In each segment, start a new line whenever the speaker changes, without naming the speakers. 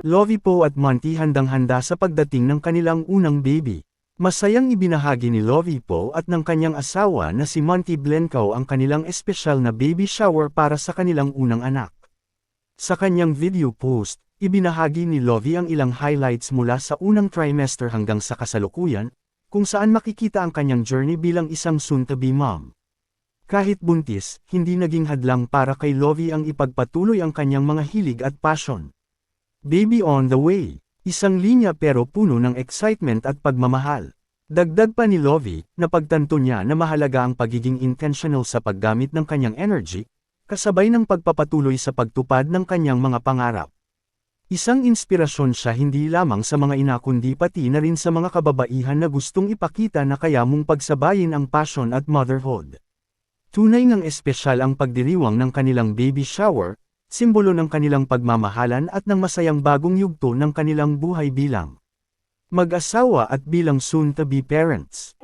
Lovie Poe at Monty handang-handa sa pagdating ng kanilang unang baby. Masayang ibinahagi ni Lovie Poe at ng kanyang asawa na si Monty Blencow ang kanilang espesyal na baby shower para sa kanilang unang anak. Sa kanyang video post, ibinahagi ni Lovie ang ilang highlights mula sa unang trimester hanggang sa kasalukuyan, kung saan makikita ang kanyang journey bilang isang soon-to-be mom. Kahit buntis, hindi naging hadlang para kay Lovie ang ipagpatuloy ang kanyang mga hilig at passion. Baby on the way. Isang linya pero puno ng excitement at pagmamahal. Dagdag pa ni Lovie, na pagtanto niya na mahalaga ang pagiging intentional sa paggamit ng kanyang energy, kasabay ng pagpapatuloy sa pagtupad ng kanyang mga pangarap. Isang inspirasyon siya hindi lamang sa mga ina kundi pati na rin sa mga kababaihan na gustong ipakita na kaya mong pagsabayin ang passion at motherhood. Tunay ngang espesyal ang pagdiriwang ng kanilang baby shower, simbolo ng kanilang pagmamahalan at ng masayang bagong yugto ng kanilang buhay bilang mag-asawa at bilang soon-to-be parents.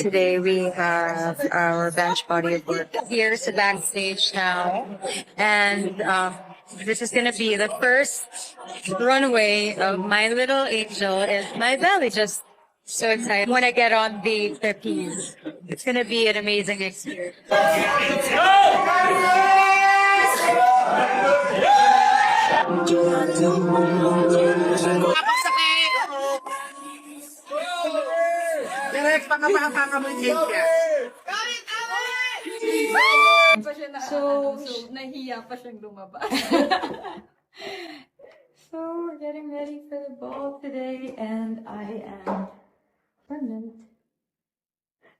Today we have our bench body of work here to backstage now. And um, this is to be the first runway of my little angel in my belly. Just so excited when I get on the trapeze. It's going to be an amazing experience.
So nahiya pa siyang lumabas. so, we're getting ready for the ball today, and I am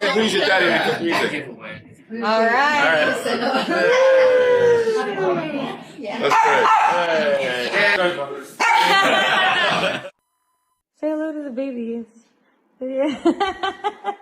Who's your daddy? Because we took it away.
All right.
That's great. Hey.
Say hello to the babies. Yeah.